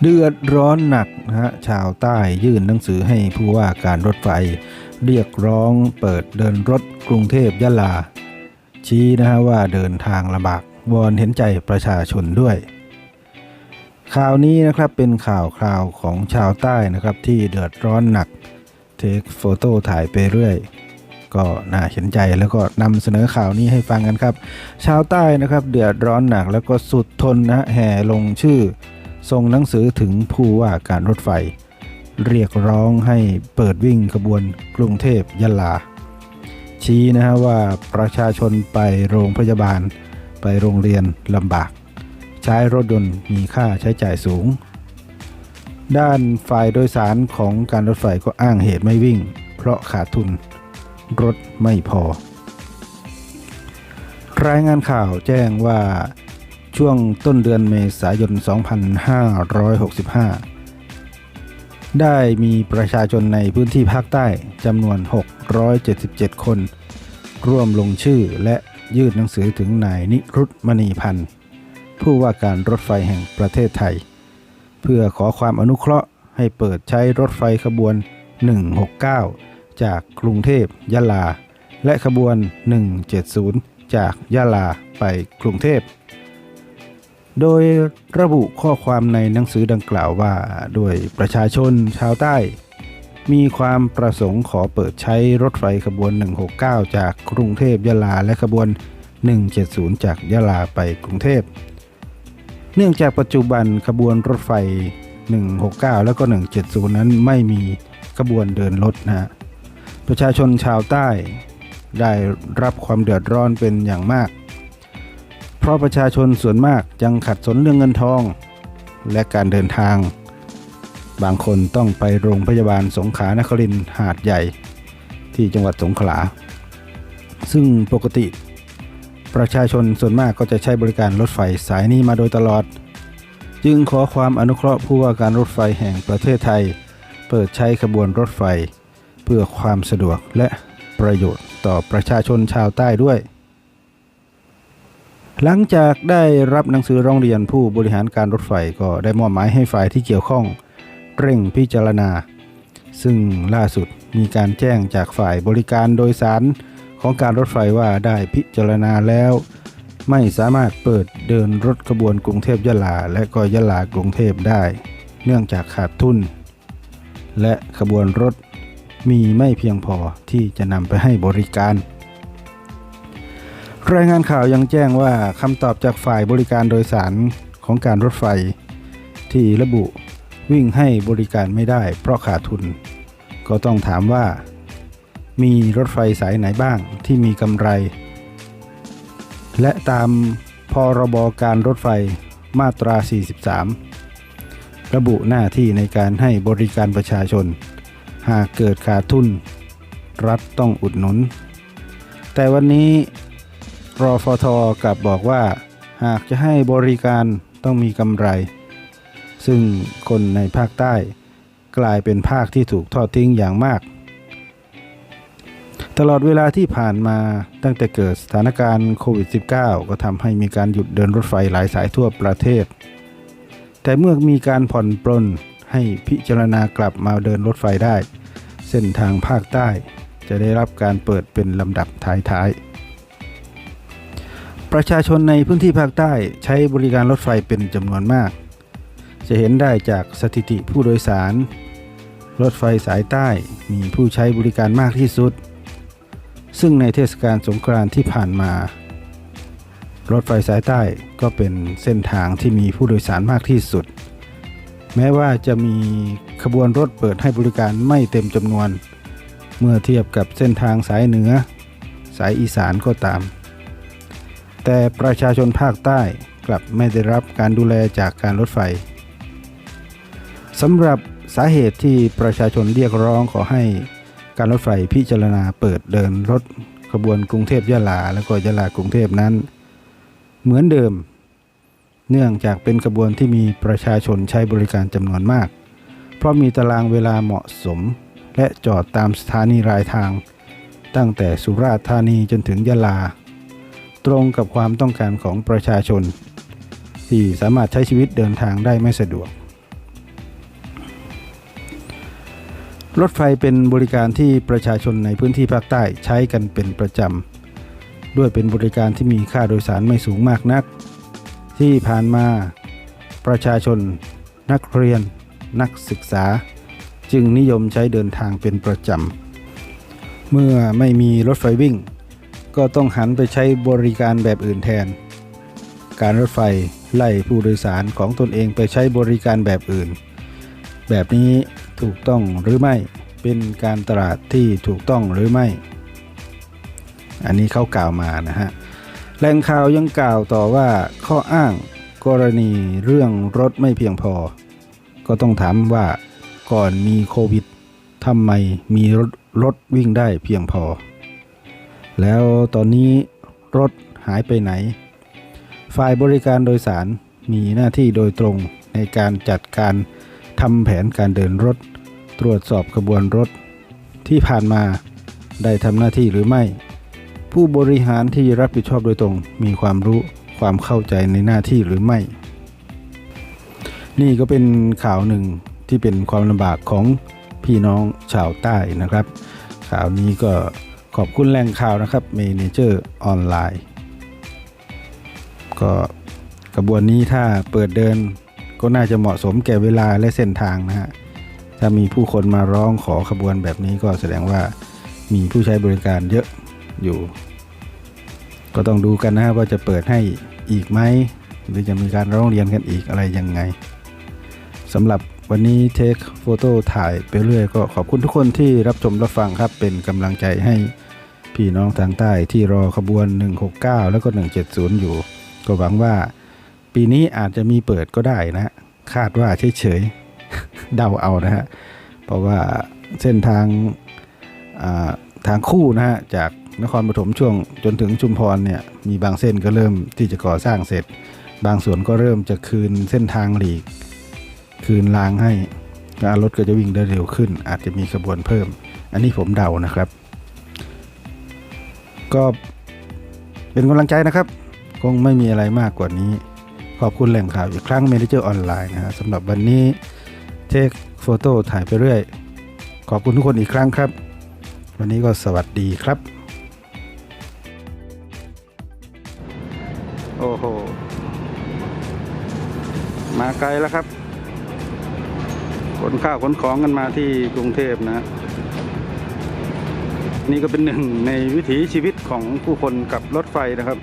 เดือดร้อนหนักนะฮะชาวใต้ยื่นหนังสือให้ผู้ว่าการรถไฟ เรียกร้องเปิดเดินรถกรุงเทพยะลา ชี้นะฮะว่าเดินทางลำบากวอนเห็นใจประชาชนด้วย ข่าวนี้นะครับเป็นข่าวคราวของชาวใต้นะครับที่เดือดร้อนหนัก เทคโฟโต้ถ่ายไปเรื่อยก็น่าเห็นใจแล้วก็นำเสนอข่าวนี้ให้ฟังกันครับ ชาวใต้นะครับเดือดร้อนหนักแล้วก็สุดทนนะฮะแห่ลงชื่อ ส่งหนังสือถึงผู้ว่าการรถไฟ เรียกร้องให้เปิดวิ่งขบวนกรุงเทพยะลา ชี้นะฮะว่าประชาชนไปโรงพยาบาล ไปโรงเรียนลำบาก ใช้รถยนต์มีค่าใช้จ่ายสูง ด้านฝ่ายโดยสารของการรถไฟก็อ้างเหตุไม่วิ่ง เพราะขาดทุน รถไม่พอ รายงานข่าวแจ้งว่า ช่วงต้นเดือนเมษายน 2565 ได้มีประชาชนในพื้นที่ภาคใต้จำนวน 677 คน ร่วมลงชื่อและยื่นหนังสือถึงนายนิรุตมณีพันธ์ ผู้ว่าการรถไฟแห่งประเทศไทย เพื่อขอความอนุเคราะห์ให้เปิดใช้รถไฟขบวน 169 จากกรุงเทพยะลา และขบวน 170 จากยะลาไปกรุงเทพ โดยระบุข้อความในหนังสือดังกล่าวว่า ด้วยประชาชนชาวใต้ มีความประสงค์ขอเปิดใช้รถไฟขบวน 169 จากกรุงเทพยะลาและขบวน 170 จากยะลาไปกรุงเทพ เนื่องจากปัจจุบันขบวนรถไฟ 169 แล้วก็ 170 นั้นไม่มีขบวนเดินรถนะฮะประชาชนชาวใต้ได้รับความเดือดร้อนเป็นอย่างมาก ราะประชาชนส่วนมากยังขัดสนเรื่องเงินทอง และการเดินทาง บางคนต้องไปโรงพยาบาลสงขลานครินหาดใหญ่ ที่จังหวัดสงขลา ซึ่งปกติ ประชาชนส่วนมากก็จะใช้บริการรถไฟสายนี้มาโดยตลอด จึงขอความอนุเคราะห์ผู้ว่าการรถไฟแห่งประเทศไทย เปิดใช้ขบวนรถไฟ เพื่อความสะดวกและประโยชน์ต่อประชาชนชาวใต้ด้วย หลังจากได้รับหนังสือร้องเรียนผู้บริหารการรถไฟก็ได้มอบหมายให้ฝ่ายที่เกี่ยวข้องเร่งพิจารณา ซึ่งล่าสุดมีการแจ้งจากฝ่ายบริการโดยสารของการรถไฟว่าได้พิจารณาแล้ว ไม่สามารถเปิดเดินรถขบวนกรุงเทพยะลา และก็ยะลากรุงเทพได้ เนื่องจากขาดทุน และขบวนรถมีไม่เพียงพอที่จะนำไปให้บริการ รายงานข่าวยังแจ้งว่าคำตอบจากฝ่ายบริการโดยสารของการรถไฟ ที่ระบุวิ่งให้บริการไม่ได้เพราะขาดทุน ก็ต้องถามว่า มีรถไฟสายไหนบ้างที่มีกำไร และตามพรบการรถไฟมาตรา 43 ระบุหน้าที่ในการให้บริการประชาชน หากเกิดขาดทุน รัฐต้องอุดหนุน แต่วันนี้ รอฟทกลับบอกว่า หากจะให้บริการต้องมีกำไร ซึ่งคนในภาคใต้กลายเป็นภาคที่ถูกทอดทิ้งอย่างมาก ตลอดเวลาที่ผ่านมาตั้งแต่เกิดสถานการณ์โควิด -19 ก็ทำให้มีการหยุดเดินรถไฟหลายสายทั่วประเทศ แต่เมื่อมีการผ่อนปลนให้พิจารณากลับมาเดินรถไฟได้ เส้นทางภาคใต้จะได้รับการเปิดเป็นลำดับท้ายๆ ประชาชนในพื้นที่ภาคใต้ใช้บริการรถไฟเป็นจำนวนมาก จะเห็นได้จากสถิติผู้โดยสาร รถไฟสายใต้มีผู้ใช้บริการมากที่สุด ซึ่งในเทศกาลสงกรานต์ที่ผ่านมา รถไฟสายใต้ก็เป็นเส้นทางที่มีผู้โดยสารมากที่สุด แม้ว่าจะมีขบวนรถเปิดให้บริการไม่เต็มจำนวน เมื่อเทียบกับเส้นทางสายเหนือ สายอีสานก็ตาม แต่ประชาชนภาคใต้กลับไม่ได้รับการดูแลจากการรถไฟสำหรับสาเหตุที่ประชาชนเรียกร้องขอให้การรถไฟพิจารณาเปิดเดินรถขบวนกรุงเทพยะลาและก็ยะลากรุงเทพนั้น เหมือนเดิม เนื่องจากเป็นขบวนที่มีประชาชนใช้บริการจำนวนมาก เพราะมีตารางเวลาเหมาะสม และจอดตามสถานีรายทาง ตั้งแต่สุราษฎร์ธานีจนถึงยะลา ตรงกับความต้องการของประชาชน ที่สามารถใช้ชีวิตเดินทางได้ไม่สะดวก รถไฟเป็นบริการที่ประชาชนในพื้นที่ภาคใต้ใช้กันเป็นประจำ ด้วยเป็นบริการที่มีค่าโดยสารไม่สูงมากนัก ที่ผ่านมาประชาชน นักเรียน นักศึกษา จึงนิยมใช้เดินทางเป็นประจำ เมื่อไม่มีรถไฟวิ่ง ก็ต้องหันไปใช้บริการแบบอื่นแทน การรถไฟไล่ผู้โดยสารของตนเองไปใช้บริการแบบอื่น แบบนี้ถูกต้องหรือไม่เป็นการตลาดที่ถูกต้องหรือไม่ อันนี้เขากล่าวมานะฮะแหล่งข่าวยังกล่าวต่อว่าข้ออ้างกรณีเรื่องรถไม่เพียงพอ ก็ต้องถามว่าก่อนมีโควิดทำไมมีรถรถวิ่งได้เพียงพอ แล้วตอนนี้รถหายไปไหน ฝ่ายบริการโดยสารมีหน้าที่โดยตรงในการจัดการทำแผนการเดินรถ ตรวจสอบขบวนรถ ที่ผ่านมาได้ทำหน้าที่หรือไม่ ผู้บริหารที่รับผิดชอบโดยตรงมีความรู้ความเข้าใจในหน้าที่หรือไม่ นี่ก็เป็นข่าวหนึ่งที่เป็นความลำบากของพี่น้องชาวใต้นะครับ ข่าวนี้ก็ ขอบคุณแหล่งข่าวนะครับเมเนเจอร์ออนไลน์ก็กระบวนนี้ถ้าเปิดเดินก็น่าจะเหมาะสมแก่เวลาและเส้นทางนะฮะ ถ้ามีผู้คนมาร้องขอขบวนแบบนี้ก็แสดงว่ามีผู้ใช้บริการเยอะอยู่ ก็ต้องดูกันนะฮะว่าจะเปิดให้อีกไหม หรือจะมีการร้องเรียนกันอีกอะไรยังไงสำหรับวันนี้เทคโฟโต้ถ่ายไปเรื่อยก็ขอบคุณทุกคนที่รับชมรับฟังครับเป็นกำลังใจให้ พี่น้องทางใต้ที่รอขบวน 169 แล้วก็ 170 อยู่ ก็หวังว่า ปีนี้อาจจะมีเปิดก็ได้นะ คาดว่าเฉยๆเดาเอานะฮะ เพราะว่าเส้นทางทางคู่นะฮะ จากนครปฐมช่วงจนถึงชุมพรเนี่ย มีบางเส้นก็เริ่มที่จะก่อสร้างเสร็จ บางส่วนก็เริ่มจะคืนเส้นทางหลีก คืนรางให้รรถก็จะวิ่งได้เร็วขึ้น อาจจะมีขบวนเพิ่ม อันนี้ผมเดานะครับ ก็เป็นกำลังใจนะครับ คงไม่มีอะไรมากกว่านี้ ขอบคุณแหล่งข่าวอีกครั้งเมนเจอร์ออนไลน์นะฮะสำหรับวันนี้เทคโฟโต้ถ่ายไปเรื่อย ขอบคุณทุกคนอีกครั้งครับ วันนี้ก็สวัสดีครับ โอ้โห มาไกลแล้วครับขนข้าวขนของกันมาที่กรุงเทพนะ นี่ก็เป็นหนึ่งในวิถีชีวิตของผู้คนกับรถไฟนะครับ